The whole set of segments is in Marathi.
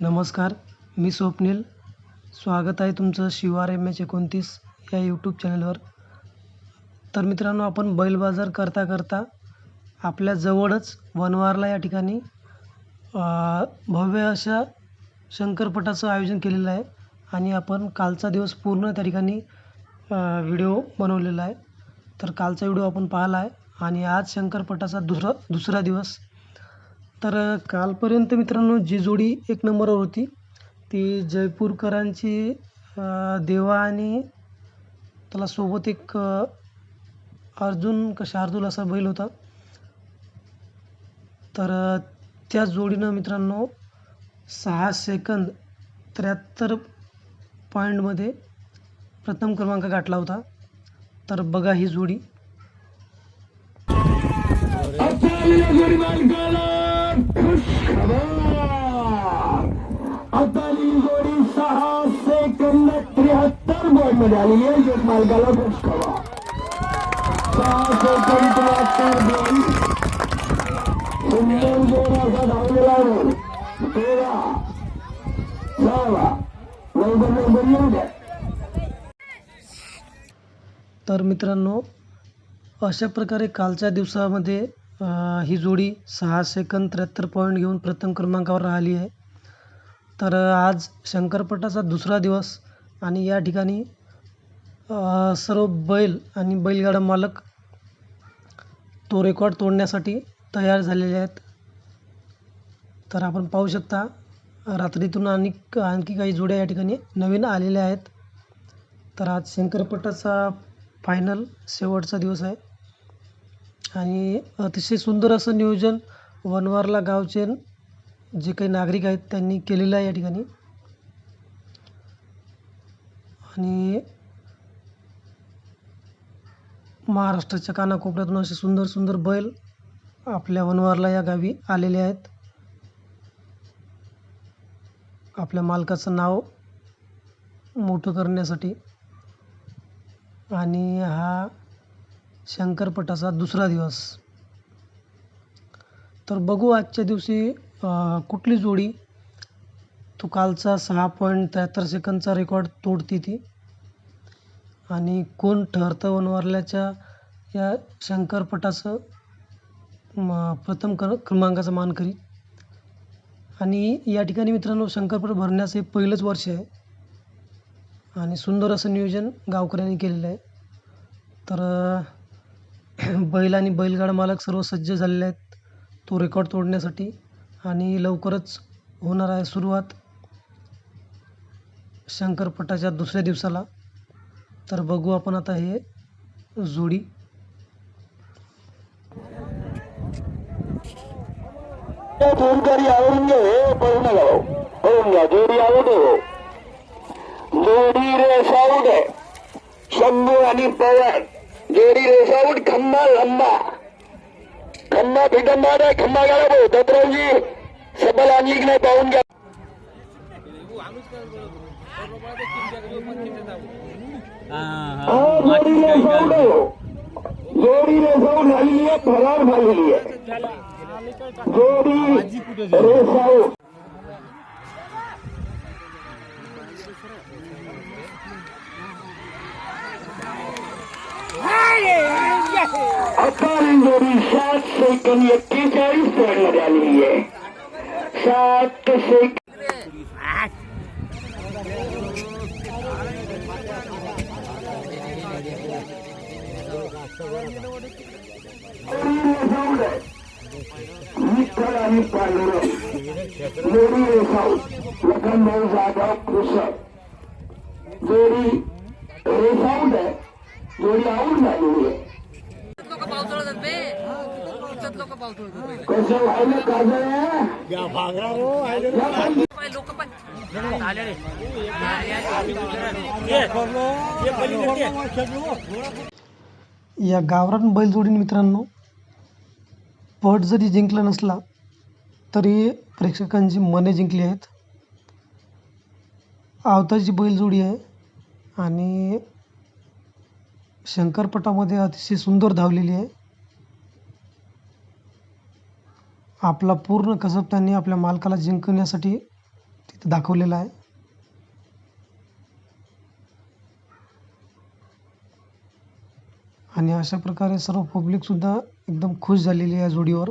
नमस्कार मी स्वप्नील. स्वागत आहे तुमचं शिवार एम एच एकोणतीस या यूट्यूब चॅनलवर. तर मित्रांनो आपण बैल बाजार करता करता आपल्या जवळच वनवारला या ठिकाणी भव्य अशा शंकरपटाचं आयोजन केलेलं आहे आणि आपण कालचा दिवस पूर्ण त्या ठिकाणी व्हिडिओ बनवलेला आहे. तर कालचा व्हिडिओ आपण पाहिला आहे आणि आज शंकरपटाचा दुसरा दुसरा दिवस तर कालपर्यंत मित्रांनो जी जोडी एक नंबरवर होती ती जयपूरकरांची देवा आणि त्याला सोबत एक अर्जुन का शार्दूल असा बैल होता. तर त्या जोडीनं मित्रांनो सहा सेकंद त्र्याहत्तर पॉईंटमध्ये प्रथम क्रमांक गाठला होता. तर बघा ही जोडी आपल्या जोडी मालकाला खुश खबर आता जोडी सहा सेकंद त्र्याहत्तर बॉलमध्ये आलेली आहे जोड मालकाला खुश सहा सेकंद त्र्याहत्तर बॉल. सुंदर जोड असा धावलेला आहे. तेरा. सहावा लवकर लवकर येऊ द्या. तर मित्रांनो अशा प्रकारे कालच्या दिवसामध्ये ही जोडी सहा सेकंद त्र्याहत्तर पॉईंट घेऊन प्रथम क्रमांकावर राहिली आहे. तर आज शंकरपटाचा दुसरा दिवस आणि या ठिकाणी सर्व बैल आणि बैलगाडा मालक तो रेकॉर्ड तोडण्यासाठी तयार झालेले आहेत. तर आपण पाहू शकता रात्रीतून आणि आणखी काही जोड्या या ठिकाणी नवीन आलेल्या आहेत. तर आज शंकरपटाचा फायनल शेवटचा दिवस आहे. आणि अतिशय सुंदर असं नियोजन वनवारला गावचे जे काही नागरिक आहेत त्यांनी केलेलं आहे या ठिकाणी. आणि महाराष्ट्राच्या कानाकोपऱ्यातून असे सुंदर सुंदर बैल आपल्या वनवारला या गावी आलेले आहेत. आपल्या मालकाचं नाव मोठं करण्यासाठी. आणि हा शंकरपटाचा दुसरा दिवस. तर बघू आजच्या दिवशी कुठली जोडी? तो कालचा सहा पॉईंट त्र्याहत्तर सेकंदचा रेकॉर्ड तोडती ती. आणि कोण ठरतं वनवारल्याच्या या शंकरपटाचं म, प्रथम क्र क्रमांकाचा मानकरी? आणि या ठिकाणी मित्रांनो शंकरपट भरण्याचं हे पहिलंच वर्ष आहे. आणि सुंदर असं नियोजन गावकऱ्यांनी केलेलं आहे. तर बैल आणि बैलगाडा मालक सर्व सज्ज झालेले आहेत तो रेकॉर्ड तोडण्यासाठी. आणि लवकरच होणार आहे सुरुवात शंकरपटाच्या दुसऱ्या दिवसाला. तर बघू आपण आता हे जोडी. जोडदारी आवडून घे हे पळू नका पळून घ्या जोडी आवड हो जोडी आहे शंभू आणि पवार जोडी रेस खंबा लंबा. खंबा फिटंबा आहे खंबा गेला भाऊ. दत्तरावजी सबल आणली की नाही पाहून घ्या. हा, जोडी रेस आऊट आहे हो. जोडी रेस आऊट झालेली आहे फरार झालेली आहे. जोडी रेस आऊट आता ही सात सेकंद एक्केचाळीस पॉईंटमध्ये आलेली आहे सात सेकंद. विठ्ठल आणि पांडुरंग जोडी रेसाऊट लखनभाऊ जाधव कृषक जोडी रेसाऊंड आहे. आऊट झालेली आहे लोक आले रे या गावरान बैलजोडीने मित्रांनो पट जरी जिंकला नसला तरी प्रेक्षकांची मने जिंकली आहेत. आवताची बैलजोडी आहे आणि शंकरपटामध्ये अतिशय सुंदर धावलेली आहे. आपला पूर्ण कसब त्यांनी आपल्या मालकाला जिंकण्यासाठी तिथं दाखवलेला आहे. आणि अशा प्रकारे सर्व पब्लिकसुद्धा एकदम खुश झालेली आहे जोडीवर.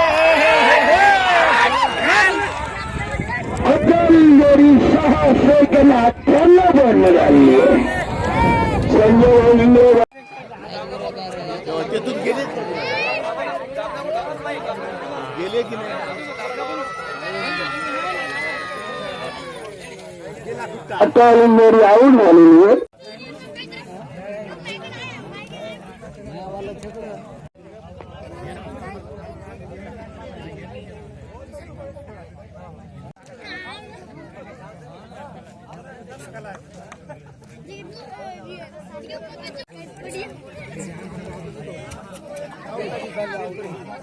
जोडी सहा सेकंद अठ्ठ्याण्णव पॉईंटमध्ये आहे संजय इंग्रज अटल जोडी आऊट झालेली आहे.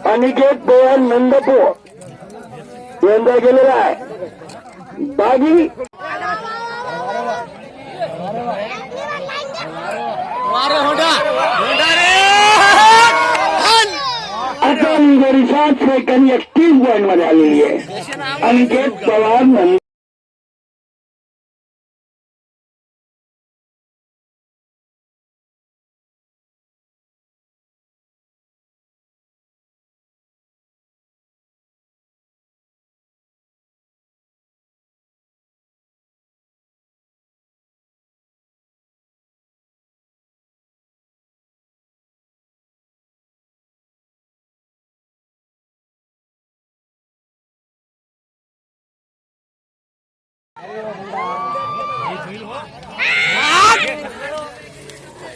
अनिकेत पवार नंदपूर. यंदा गेलेला आहे. बागी. आता जोडी सात सेकंद एकतीस पॉईंटमध्ये आलेली आहे. अनिकेत पवार नंद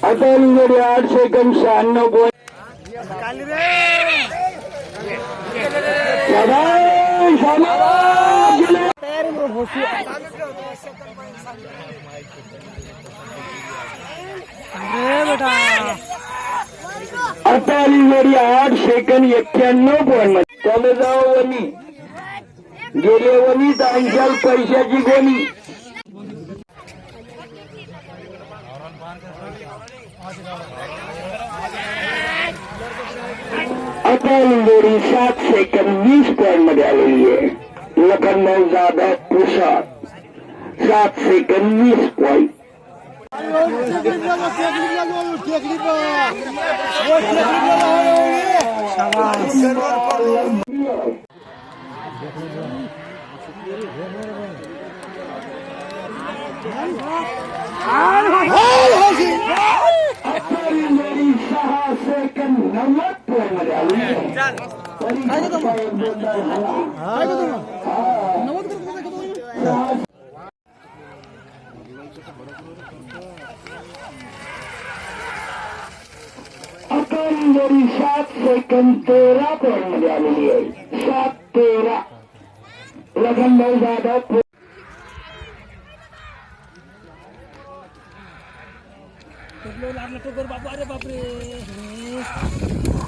अटल जोडी आठशे सेकंद शहाण्णव पॉईंट शाबास, शाबास, अटल जोडी आठ सेकंड एक्क्याण्णव पॉईंटमध्ये जाऊ वनी गेले वनी पैशाची गोणी अटल जोडी सात सेकंद वीस पॉईंटमध्ये आलेली आहे लखनऊ जाधव प्रसाद सात सेकंद वीस पॉईंट अटल जोडी सहा सेकंद नव्वद पॉईंटमध्ये आलेली आहे तरी सुद्धा एक गोंधळ झाला. अटल जोडी सात सेकंद तेरा पॉईंटमध्ये आलेली आहे सात तेरा। लखनभाऊ जाधव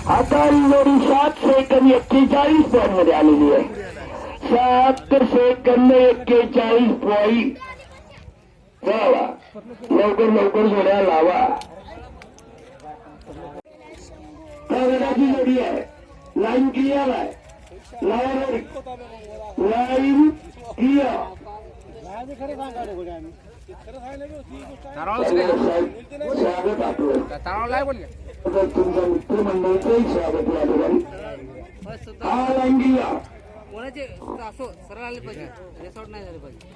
अटल जोडी सात सेकंद एक्केचाळीस पॉईंटमध्ये आलेली आहे सात सेकंद एक्केचाळीस पॉईंट जावा लवकर लवकर जोड्या लावा कॅनडाची जोडी आहे लाईन क्लिअर आहे. लाईन लाईन क्लिअर स्वागत आपलं तर तुमच्या मित्रमंडळीचंही स्वागत या ठिकाणी हा लाईन क्लिअर कोणाचे असो सरळ आले पाहिजे. रेसॉर्ट नाही झाले पाहिजे.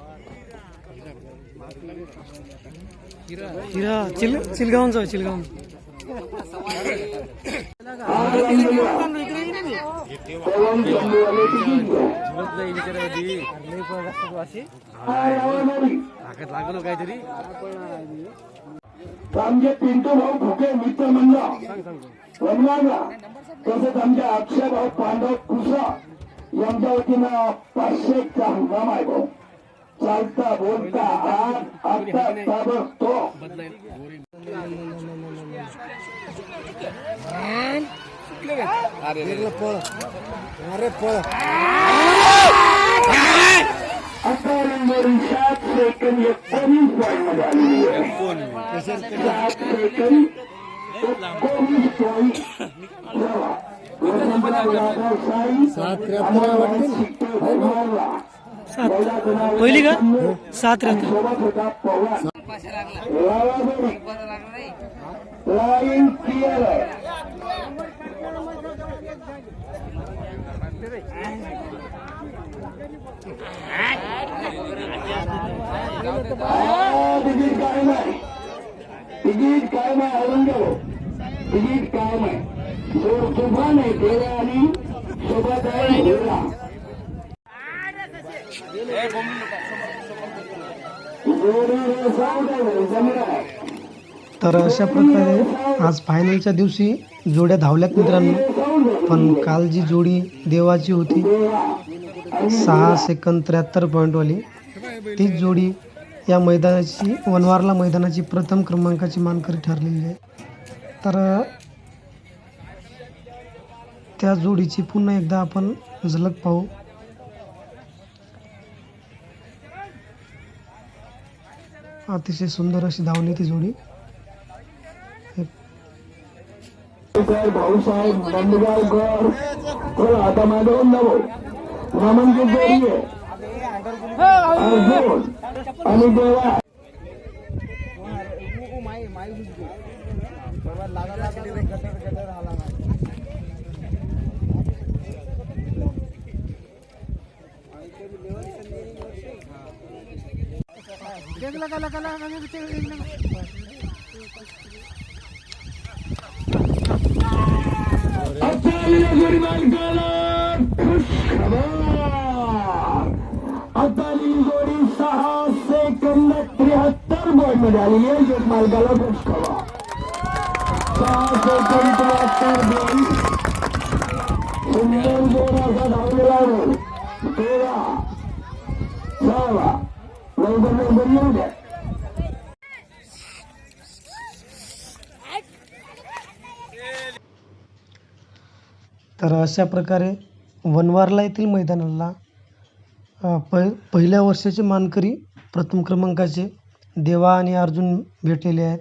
हिरा चिल चिलगावून जाऊ चिलगावून. गाडी. लागलो काहीतरी आमचे पिंटू भाऊ फुके मित्र मंडळ वनवाडला तसंच आमच्या अक्षय भाऊ पांडव कुसा यांच्या वतीनं पाचशेचा हंगाम आहे भाऊ. चालता बोलता आज आता ताबडतोब अरे पळ. आता नंबर सात सेकंद एकोणीस पॉईंटमध्ये आलेली आहे. सात सेकंद एकोणीस पॉईंट चला. वसंतराव जाधव साई आणि मोहन शिट्टे भरवाडला. पहिला गुणावर पहिली का सात रे सोबत होता पवार पाचशे लागला लावा गडी. बरं लागलं नाही लाईन क्लिअर आहे हा, तिकीट कायम आहे तिकीट कायम आहे औरंगाबाद तिकीट कायम आहे जोर तुफान आहे तेरा आणि सोबत आहे हिरा. तर अशा प्रकारे आज फायनलच्या दिवशी जोड्या धावल्यात मित्रांनो पण काल जी जोडी देवाची होती सहा सेकंद त्र्याहत्तर पॉईंटवाली तीच जोडी या मैदानाची वनवारला मैदानाची प्रथम क्रमांकाची मानकरी ठरलेली आहे तर त्या जोडीची पुन्हा एकदा आपण झलक पाहू. अतिशय सुंदर अशी धावली ती जोडी. भाऊसाहेब आता नवो नामांकित जोडी आहे आणि देवा लगा लगा लगा लगा आताली जोडी सहा सेकंद त्र्याहत्तर पॉईंटमध्ये आली आहे जोड मालकाला खुश सहा सेकंद त्र्याहत्तर पॉईंट सुंदर जोड असा धावलेला तेरा येऊ द्या तर अशा प्रकारे वनवारला येथील मैदानाला पहिल्या वर्षाचे मानकरी प्रथम क्रमांकाचे देवा आणि अर्जुन भेटलेले आहेत.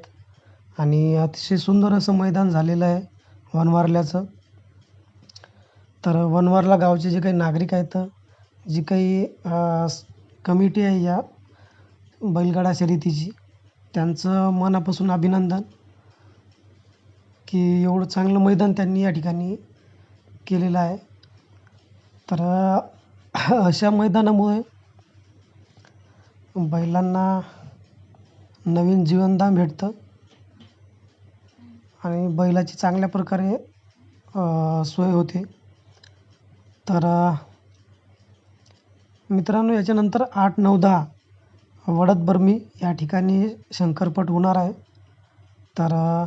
आणि अतिशय सुंदर असं मैदान झालेलं आहे वनवारल्याचं. तर वनवारला गावचे जे काही नागरिक आहेत जी काही कमिटी आहे या बैलगाडा शर्यतीची. त्यांचं मनापासून अभिनंदन की एवढं चांगलं मैदान त्यांनी या ठिकाणी केलेलं आहे. तर अशा मैदानामुळे बैलांना नवीन जीवनदान भेटतं आणि बैलाची चांगल्या प्रकारे सोय होते. तर मित्रांनो याच्यानंतर आठ नऊ दहा वडद बर्मी या ठिकाणी शंकरपट होणार आहे. तर त्या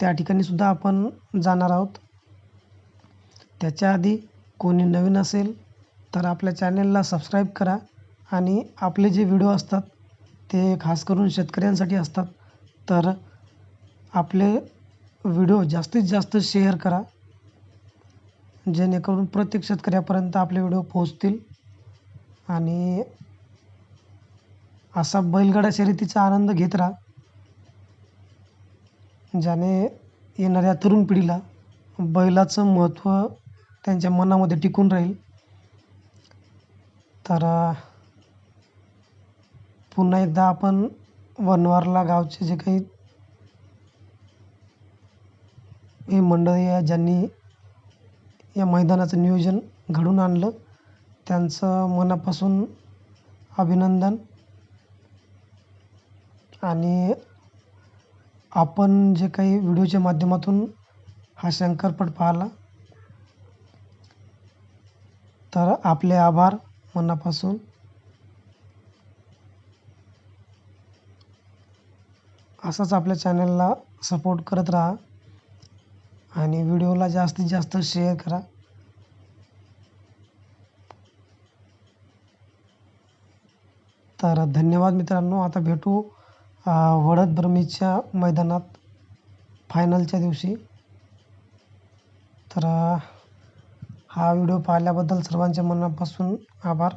त्या ठिकाणीसुद्धा आपण जाणार आहोत. त्याच्या आधी कोणी नवीन असेल तर आपल्या चॅनेलला सबस्क्राईब करा आणि आपले जे व्हिडिओ असतात ते खास करून शेतकऱ्यांसाठी असतात. तर आपले व्हिडिओ जास्तीत जास्त शेअर करा. जेणेकरून प्रत्येक शेतकऱ्यापर्यंत आपले व्हिडिओ पोहोचतील. आणि असा बैलगाडा शर्यतीचा आनंद घेत राहा. ज्याने येणाऱ्या तरुण पिढीला बैलाचं महत्त्व त्यांच्या मनामध्ये टिकून राहील. तर पुन्हा एकदा आपण वनवारला गावचे जे काही हे मंडळी आहे ज्यांनी या मैदानाचं नियोजन घडून आणलं त्यांचं मनापासून अभिनंदन. आणि आपण जे काही व्हिडिओच्या माध्यमातून हा शंकरपट पाहिला तर आपले आभार मनापासून. असंच आपल्या चॅनलला सपोर्ट करत राहा आणि व्हिडिओला जास्तीत जास्त शेअर करा. तर धन्यवाद मित्रांनो. आता भेटू वडद बर्मीच्या मैदानात फायनलच्या दिवशी. तर हा व्हिडिओ पाहिल्याबद्दल सर्वांच्या मनापासून आभार.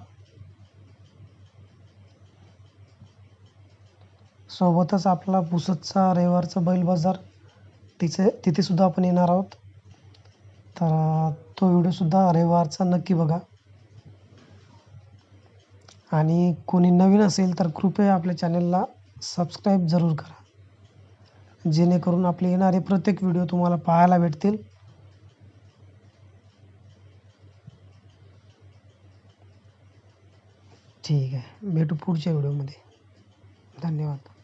सोबतच आपला पुसदचा रविवारचा बैल बाजार तिचे तिथेसुद्धा आपण येणार आहोत. तर तो व्हिडिओसुद्धा रविवारचा नक्की बघा. आणि कोणी नवीन असेल तर कृपया आपल्या चॅनलला सबस्क्राईब जरूर करा. जेणेकरून आपले येणारे प्रत्येक व्हिडिओ तुम्हाला पाहायला भेटतील. ठीक आहे. भेटू पुढच्या व्हिडिओमध्ये. धन्यवाद.